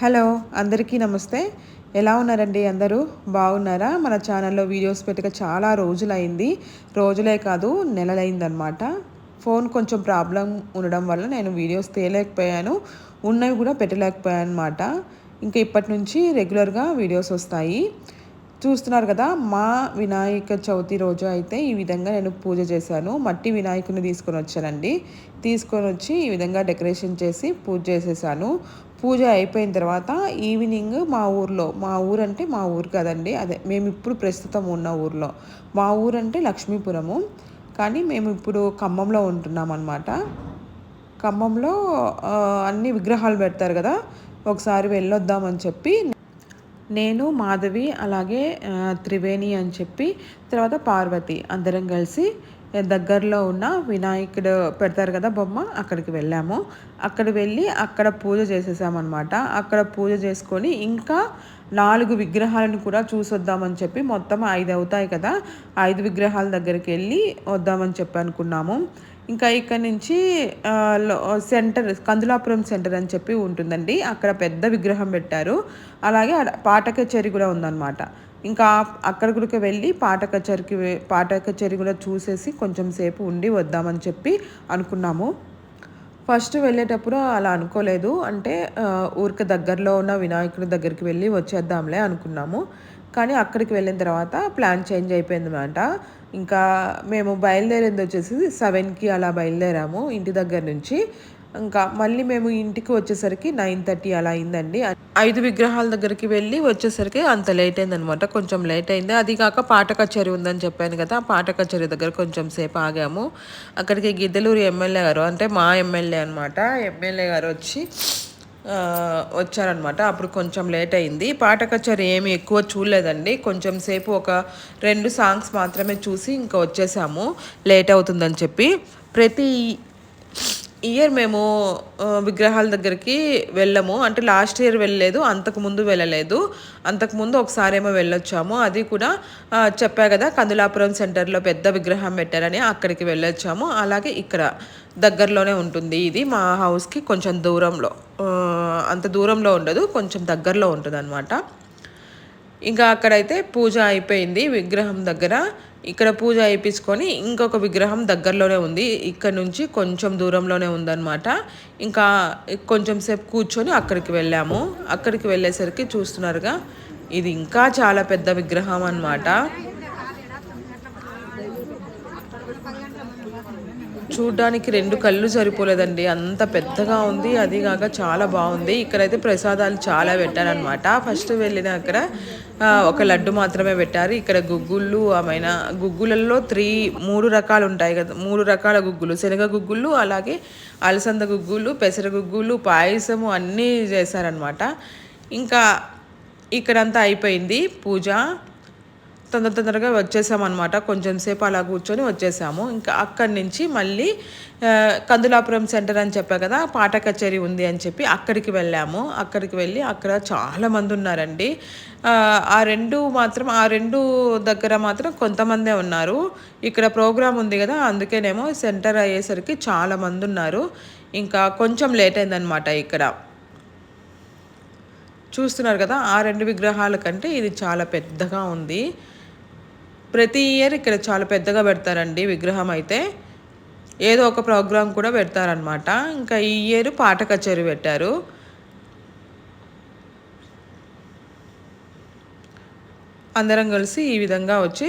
Hello అందరికీ నమస్తే. ఎలా ఉన్నారండి అందరూ? బాగున్నారా? మన ఛానల్లో వీడియోస్ పెట్టక చాలా రోజులైంది. రోజులే కాదు నెలలైందనమాట ఫోన్ కొంచెం ప్రాబ్లం ఉండడం వల్ల నేను వీడియోస్ తీయలేకపోయాను. ఉన్నవి కూడా పెట్టలేకపోయాను అనమాట ఇంకా ఇప్పటి నుంచి రెగ్యులర్గా వీడియోస్ వస్తాయి. చూస్తున్నారు కదా మా వినాయక చవితి రోజు అయితే ఈ విధంగా నేను పూజ చేశాను. మట్టి వినాయకుని తీసుకొని వచ్చానండి. తీసుకొని వచ్చి ఈ విధంగా డెకరేషన్ చేసి పూజ చేసేసాను. పూజ అయిపోయిన తర్వాత ఈవినింగ్ మా ఊర్లో మా ఊరు అంటే మా ఊరు కదండి అదే మేము ఇప్పుడు ప్రస్తుతం ఉన్న ఊర్లో. మా ఊరు అంటే లక్ష్మీపురము కానీ మేము ఇప్పుడు ఖమ్మంలో ఉంటున్నాం అనమాట ఖమ్మంలో అన్ని విగ్రహాలు పెడతారు కదా ఒకసారి వెళ్ళొద్దామని చెప్పి. నేను మాధవి అలాగే త్రివేణి అని చెప్పి తర్వాత పార్వతి అందరం కలిసి దగ్గరలో ఉన్న వినాయకుడు పెడతారు కదా బొమ్మ అక్కడికి వెళ్ళాము. అక్కడ వెళ్ళి అక్కడ పూజ చేసేసామన్నమాట. అక్కడ పూజ చేసుకొని ఇంకా నాలుగు విగ్రహాలను కూడా చూసొద్దామని చెప్పి మొత్తం ఐదు అవుతాయి కదా ఐదు విగ్రహాల దగ్గరికి వెళ్ళి వద్దామని చెప్పి అనుకున్నాము. ఇంకా ఇక్కడ నుంచి సెంటర్ కందులాపురం సెంటర్ అని చెప్పి ఉంటుందండి. అక్కడ పెద్ద విగ్రహం పెట్టారు. అలాగే పాట కచేరి కూడా ఉందన్నమాట. ఇంకా అక్కడ కూడా వెళ్ళి పాట కచేరికి పాట కచేరి కూడా చూసేసి కొంచెం సేపు ఉండి వద్దామని చెప్పి అనుకున్నాము. ఫస్ట్ వెళ్ళేటప్పుడు అలా అనుకోలేదు. అంటే ఊరికి దగ్గరలో ఉన్న వినాయకుడి దగ్గరికి వెళ్ళి వచ్చేద్దాంలే అనుకున్నాము. కానీ అక్కడికి వెళ్ళిన తర్వాత ప్లాన్ చేంజ్ అయిపోయింది అనమాట ఇంకా మేము బయలుదేరింది వచ్చేసి సెవెన్కి అలా బయలుదేరాము ఇంటి దగ్గర నుంచి. ఇంకా మళ్ళీ మేము ఇంటికి వచ్చేసరికి నైన్ థర్టీ అలా అయిందండి. ఐదు విగ్రహాల దగ్గరికి వెళ్ళి వచ్చేసరికి అంత లేట్ అయిందనమాట. కొంచెం లేట్ అయింది. అది కాక పాట కచేరీ ఉందని చెప్పాను కదా పాట కచేరీ దగ్గర కొంచెం సేపు ఆగాము. అక్కడికి గిద్దలూరు ఎమ్మెల్యే గారు అంటే మా ఎమ్మెల్యే అనమాట ఎమ్మెల్యే గారు వచ్చి వచ్చారనమాట అప్పుడు కొంచెం లేట్ అయింది. పాట కచేరీ ఏమి ఎక్కువ చూడలేదండి. కొంచెం సేపు ఒక రెండు సాంగ్స్ మాత్రమే చూసి ఇంకా వచ్చేసాము. లేట్ అవుతుందని చెప్పి ప్రతి ఇయర్ మేము విగ్రహాల దగ్గరికి వెళ్ళము. అంటే లాస్ట్ ఇయర్ వెళ్ళలేదు అంతకుముందు వెళ్ళలేదు. అంతకుముందు ఒకసారి ఏమో వెళ్ళొచ్చాము. అది కూడా చెప్పా కదా కందులాపురం సెంటర్లో పెద్ద విగ్రహం పెట్టారని అక్కడికి వెళ్ళొచ్చాము. అలాగే ఇక్కడ దగ్గరలోనే ఉంటుంది ఇది మా హౌస్కి కొంచెం దూరంలో. అంత దూరంలో ఉండదు కొంచెం దగ్గరలో ఉంటుంది అనమాట ఇంకా అక్కడైతే పూజ అయిపోయింది విగ్రహం దగ్గర. ఇక్కడ పూజ అయిపించుకొని ఇంకొక విగ్రహం దగ్గరలోనే ఉంది. ఇక్కడ నుంచి కొంచెం దూరంలోనే ఉందన్నమాట. ఇంకా కొంచెం సేపు కూర్చొని అక్కడికి వెళ్ళాము. అక్కడికి వెళ్ళేసరికి చూస్తున్నారుగా ఇది ఇంకా చాలా పెద్ద విగ్రహం అనమాట చూడ్డానికి రెండు కళ్ళు సరిపోలేదండి. అంత పెద్దగా ఉంది. అది కాక చాలా బాగుంది. ఇక్కడైతే ప్రసాదాలు చాలా పెట్టారనమాట ఫస్ట్ వెళ్ళిన అక్కడ ఒక లడ్డు మాత్రమే పెట్టారు. ఇక్కడ గుగ్గుళ్ళు ఆమెన గుగ్గులలో త్రీ మూడు రకాలు ఉంటాయి కదా మూడు రకాల గుగ్గులు. శనగ గుగ్గుళ్ళు అలాగే అలసంద గుగ్గులు పెసర గుగ్గులు పాయసము అన్నీ చేశారనమాట ఇంకా ఇక్కడంతా అయిపోయింది పూజ. తొందర తొందరగా వచ్చేసామన్నమాట. కొంచెం సేపు అలా కూర్చొని వచ్చేసాము. ఇంకా అక్కడి నుంచి మళ్ళీ కందులాపురం సెంటర్ అని చెప్పా కదా పాట కచేరీ ఉంది అని చెప్పి అక్కడికి వెళ్ళాము. అక్కడికి వెళ్ళి అక్కడ చాలామంది ఉన్నారండి. ఆ రెండు మాత్రం ఆ రెండు దగ్గర మాత్రం కొంతమందే ఉన్నారు. ఇక్కడ ప్రోగ్రామ్ ఉంది కదా అందుకేనేమో సెంటర్ అయ్యేసరికి చాలామంది ఉన్నారు. ఇంకా కొంచెం లేట్ అయిందనమాట ఇక్కడ. చూస్తున్నారు కదా ఆ రెండు విగ్రహాల కంటే ఇది చాలా పెద్దగా ఉంది. ప్రతి ఇయర్ ఇక్కడ చాలా పెద్దగా పెడతారండి విగ్రహం అయితే. ఏదో ఒక ప్రోగ్రాం కూడా పెడతారనమాట ఇంకా ఈ ఇయర్ పాట కచేరీ పెట్టారు. అందరం కలిసి ఈ విధంగా వచ్చి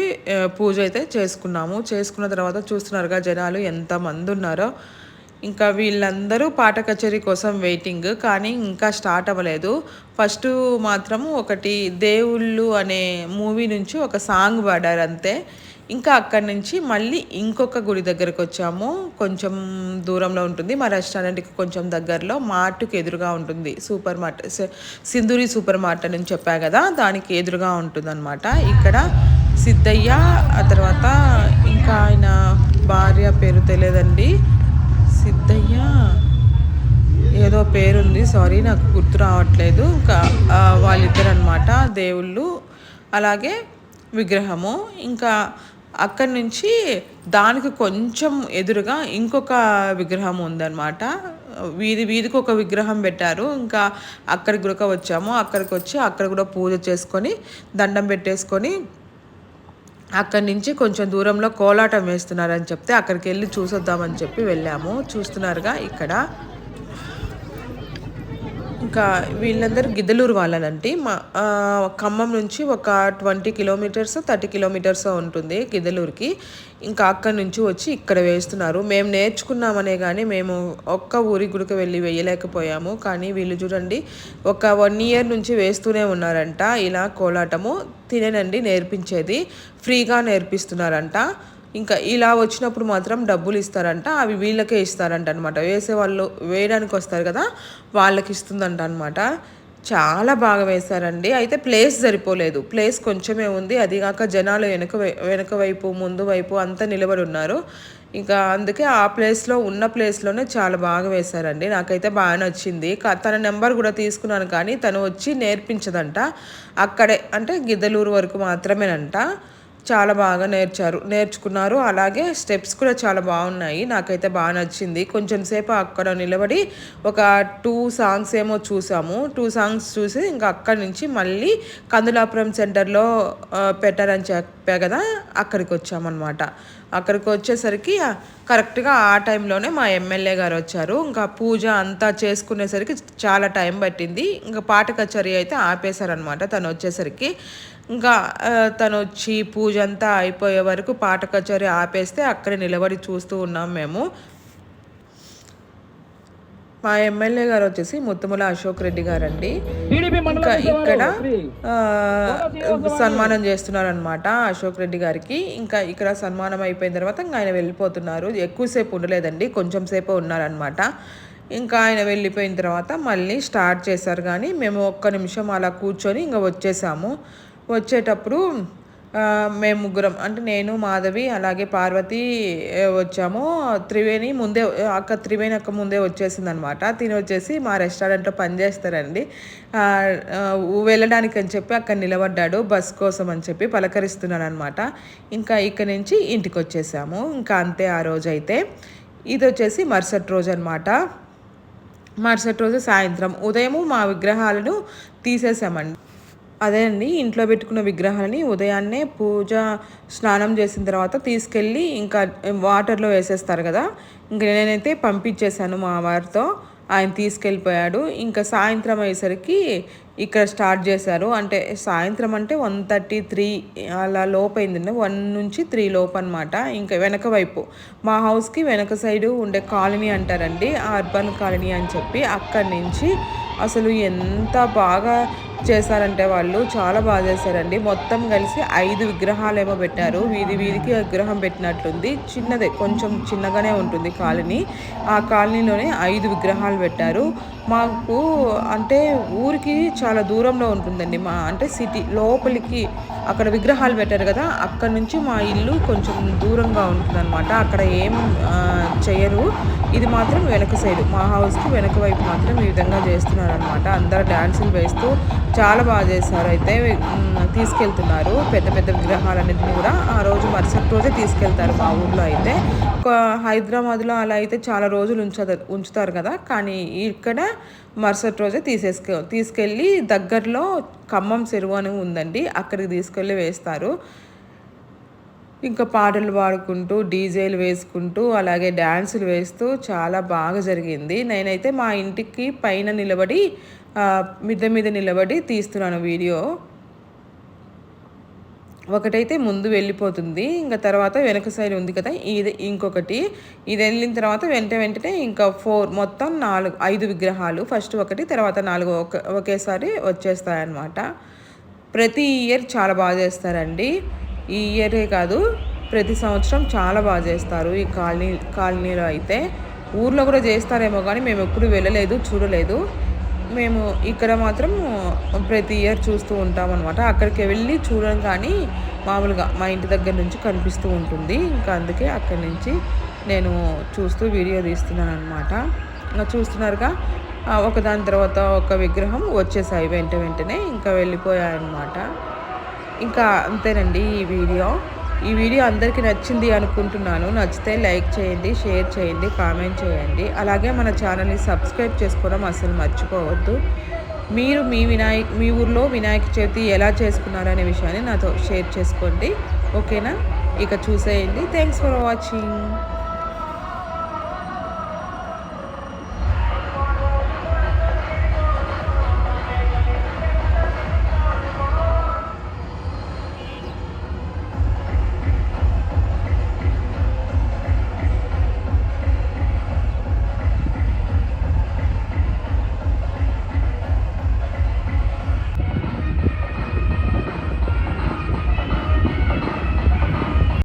పూజ అయితే చేసుకున్నాము. చేసుకున్న తర్వాత చూస్తున్నారుగా జనాలు ఎంతమంది ఉన్నారో. ఇంకా వీళ్ళందరూ పాట కచేరీ కోసం వెయిటింగ్ కానీ ఇంకా స్టార్ట్ అవ్వలేదు. ఫస్ట్ మాత్రం ఒకటి దేవుళ్ళు అనే మూవీ నుంచి ఒక సాంగ్ పాడారు అంతే. ఇంకా అక్కడి నుంచి మళ్ళీ ఇంకొక గుడి దగ్గరకు వచ్చాము. కొంచెం దూరంలో ఉంటుంది. మా రెస్టారెంట్కి కొంచెం దగ్గరలో మార్ట్కి ఎదురుగా ఉంటుంది. Super mart Sindhuri super mart అని చెప్పా కదా దానికి ఎదురుగా ఉంటుందన్నమాట. ఇక్కడ సిద్ధయ్య ఆ తర్వాత ఇంకా ఆయన భార్య పేరు తెలియదండి. పెద్దయ్య. ఏదో పేరుంది. సారీ నాకు గుర్తు రావట్లేదు. ఇంకా వాళ్ళిద్దరు అనమాట దేవుళ్ళు అలాగే విగ్రహము. ఇంకా అక్కడి నుంచి దానికి కొంచెం ఎదురుగా ఇంకొక విగ్రహం ఉందన్నమాట. వీధి వీధికి ఒక విగ్రహం పెట్టారు. ఇంకా అక్కడికి కూడా వచ్చాము. అక్కడికి వచ్చి అక్కడ కూడా పూజ చేసుకొని దండం పెట్టేసుకొని అక్కడి నుంచి కొంచెం దూరంలో కోలాటం వేస్తున్నారని చెప్తే అక్కడికి వెళ్ళి చూసొద్దామని చెప్పి వెళ్ళాము. చూస్తున్నారుగా ఇక్కడ ఇంకా వీళ్ళందరూ గిద్దలూరు వాళ్ళనంటే మా ఖమ్మం నుంచి ఒక ట్వంటీ కిలోమీటర్స్ థర్టీ కిలోమీటర్స్ ఉంటుంది గిద్దలూరుకి. ఇంకా అక్కడి నుంచి వచ్చి ఇక్కడ వేస్తున్నారు. మేము నేర్చుకున్నామనే కానీ మేము ఒక్క ఊరి గుడికి వెళ్ళి వేయలేకపోయాము. కానీ వీళ్ళు చూడండి ఒక వన్ ఇయర్ నుంచి వేస్తూనే ఉన్నారంట. ఇలా కోలాటము తినేనండి నేర్పించేది. ఫ్రీగా నేర్పిస్తున్నారంట. ఇంకా ఇలా వచ్చినప్పుడు మాత్రం డబ్బులు ఇస్తారంట అవి వీళ్ళకే ఇస్తారంట అనమాట వేసే వాళ్ళు వేయడానికి వస్తారు కదా వాళ్ళకి ఇస్తుందంట అనమాట చాలా బాగా వేశారండి. అయితే ప్లేస్ సరిపోలేదు. ప్లేస్ కొంచెమే ఉంది. అది కాక జనాలు వెనక వెనక వైపు ముందు వైపు అంతా నిలబడి ఉన్నారు. ఇంకా అందుకే ఆ ప్లేస్లో ఉన్న ప్లేస్లోనే చాలా బాగా వేశారండి. నాకైతే బాగా నచ్చింది. తన నెంబర్ కూడా తీసుకున్నాను కానీ తను వచ్చి నేర్పించదంట. అక్కడే అంటే గిద్దలూరు వరకు మాత్రమేనంట. చాలా బాగా నేర్చారు నేర్చుకున్నారు. అలాగే స్టెప్స్ కూడా చాలా బాగున్నాయి. నాకైతే బాగా నచ్చింది. కొంచెం సేపు అక్కడ నిలబడి ఒక టూ సాంగ్స్ ఏమో చూసాము. టూ సాంగ్స్ చూసి ఇంకా అక్కడి నుంచి మళ్ళీ కందులాపురం సెంటర్లో పెట్టారని చెప్పా కదా అక్కడికి వచ్చామన్నమాట. అక్కడికి వచ్చేసరికి కరెక్ట్గా ఆ టైంలోనే మా ఎమ్మెల్యే గారు వచ్చారు. ఇంకా పూజ అంతా చేసుకునేసరికి చాలా టైం పట్టింది. ఇంకా పాట కచేరీ అయితే ఆపేశారనమాట తను వచ్చేసరికి. ఇంకా తను వచ్చి పూజ అంతా అయిపోయే వరకు పాట కచేరీ ఆపేస్తే అక్కడే నిలబడి చూస్తూ ఉన్నాం మేము. మా ఎమ్మెల్యే గారు వచ్చేసి ముత్తుముల అశోక్ రెడ్డి గారండి. ఇంకా ఇక్కడ సన్మానం చేస్తున్నారు అనమాట అశోక్ రెడ్డి గారికి. ఇంకా ఇక్కడ సన్మానం అయిపోయిన తర్వాత ఇంకా ఆయన వెళ్ళిపోతున్నారు. ఎక్కువసేపు ఉండలేదండి కొంచెం సేపు ఉన్నారనమాట ఇంకా ఆయన వెళ్ళిపోయిన తర్వాత మళ్ళీ స్టార్ట్ చేశారు కానీ మేము ఒక్క నిమిషం అలా కూర్చొని ఇంకా వచ్చేసాము. వచ్చేటప్పుడు మేము ముగ్గురం. అంటే నేను మాధవి అలాగే పార్వతి వచ్చాము. త్రివేణి ముందే అక్క త్రివేణి అక్క ముందే వచ్చేసింది అనమాట తిని వచ్చేసి మా రెస్టారెంట్లో పనిచేస్తారండి వెళ్ళడానికి అని చెప్పి అక్కడ నిలబడ్డాడు. బస్ కోసం అని చెప్పి పలకరిస్తున్నాను అనమాట ఇంకా ఇక్కడ నుంచి ఇంటికి వచ్చేసాము ఇంకా అంతే ఆ రోజు అయితే ఇది వచ్చేసి మరుసటి రోజు అనమాట మరుసటి రోజు సాయంత్రం. ఉదయము మా విగ్రహాలను తీసేసామండి. అదే అండి ఇంట్లో పెట్టుకున్న విగ్రహాలని ఉదయాన్నే పూజ స్నానం చేసిన తర్వాత తీసుకెళ్ళి ఇంకా వాటర్లో వేసేస్తారు కదా. ఇంకా నేనైతే పంపించేశాను మా వారితో ఆయన తీసుకెళ్ళిపోయాడు. ఇంకా సాయంత్రం అయ్యేసరికి ఇక్కడ స్టార్ట్ చేశారు. అంటే సాయంత్రం అంటే వన్ థర్టీ త్రీ అలా లోపైందండి వన్ నుంచి త్రీ లోపు అనమాట ఇంకా వెనక వైపు. మా హౌస్కి వెనక సైడు ఉండే కాలనీ అంటారండి. అర్బన్ కాలనీ అని చెప్పి అక్కడి నుంచి అసలు ఎంత బాగా చేశారంటే వాళ్ళు చాలా బాగా చేశారండి. మొత్తం కలిసి ఐదు విగ్రహాలు ఏమో పెట్టారు. వీధి వీధికి విగ్రహం పెట్టినట్లుంది. చిన్నదే కొంచెం చిన్నగానే ఉంటుంది కాలనీ. ఆ కాలనీలోనే ఐదు విగ్రహాలు పెట్టారు. మాకు అంటే ఊరికి చాలా దూరంలో ఉంటుందండి మా అంటే సిటీ లోపలికి అక్కడ విగ్రహాలు పెట్టారు కదా అక్కడ నుంచి మా ఇల్లు కొంచెం దూరంగా ఉంటుందన్నమాట. అక్కడ ఏం చేయరు. ఇది మాత్రం వెనక సైడ్ మా హౌస్కి వెనక వైపు మాత్రం ఈ విధంగా చేస్తున్నారు అనమాట అందరు డ్యాన్సులు వేస్తూ చాలా బాగా చేశారు. అయితే తీసుకెళ్తున్నారు. పెద్ద పెద్ద విగ్రహాలన్నింటినీ కూడా ఆ రోజు మరుసటి రోజే తీసుకెళ్తారు మా ఊర్లో అయితే. హైదరాబాద్లో అలా అయితే చాలా రోజులు ఉంచ ఉంచుతారు కదా. కానీ ఇక్కడ మరుసటి రోజే తీసేసుకు తీసుకెళ్ళి దగ్గరలో ఖమ్మం చెరువు అని ఉందండి. అక్కడికి తీసుకెళ్ళి వేస్తారు. ఇంకా పాటలు పాడుకుంటూ డీజేలు వేసుకుంటూ అలాగే డ్యాన్సులు వేస్తూ చాలా బాగా జరిగింది. నేనైతే మా ఇంటికి పైన నిలబడి మిద్ద మీద నిలబడి తీస్తున్నాను వీడియో. ఒకటైతే ముందు వెళ్ళిపోతుంది ఇంకా తర్వాత వెనక సైడ్ ఉంది కదా ఇది ఇంకొకటి. ఇది వెళ్ళిన తర్వాత వెంట వెంటనే ఇంకా ఫోర్ మొత్తం నాలుగు ఐదు విగ్రహాలు ఫస్ట్ ఒకటి తర్వాత నాలుగు ఒక ఒకేసారి వచ్చేస్తాయన్నమాట. ప్రతి ఇయర్ చాలా బాగా చేస్తారండి. ఈ ఇయరే కాదు ప్రతి సంవత్సరం చాలా బాగా చేస్తారు. ఈ కాలనీ కాలనీలో అయితే ఊర్లో కూడా చేస్తారేమో కానీ మేము ఎప్పుడు వెళ్ళలేదు చూడలేదు. మేము ఇక్కడ మాత్రం ప్రతి ఇయర్ చూస్తూ ఉంటాం అనమాట అక్కడికి వెళ్ళి చూడడం కానీ మామూలుగా మా ఇంటి దగ్గర నుంచి కనిపిస్తూ ఉంటుంది. ఇంకా అందుకే అక్కడి నుంచి నేను చూస్తూ వీడియో తీస్తున్నాను అనమాట చూస్తున్నారుగా ఒకదాని తర్వాత ఒక విగ్రహం వచ్చేసాయి వెంట వెంటనే ఇంకా వెళ్ళిపోయాయన్నమాట. ఇంకా అంతేనండి ఈ వీడియో. ఈ వీడియో అందరికీ నచ్చింది అనుకుంటున్నాను. నచ్చితే లైక్ చేయండి షేర్ చేయండి కామెంట్ చేయండి. అలాగే మన ఛానల్ని సబ్స్క్రైబ్ చేసుకోవడం అసలు మర్చిపోవద్దు. మీరు మీ వినాయక్ మీ ఊర్లో వినాయక చవితి ఎలా చేసుకున్నారనే విషయాన్ని నాతో షేర్ చేసుకోండి. ఓకేనా? ఇక చూసేయండి. Thanks for watching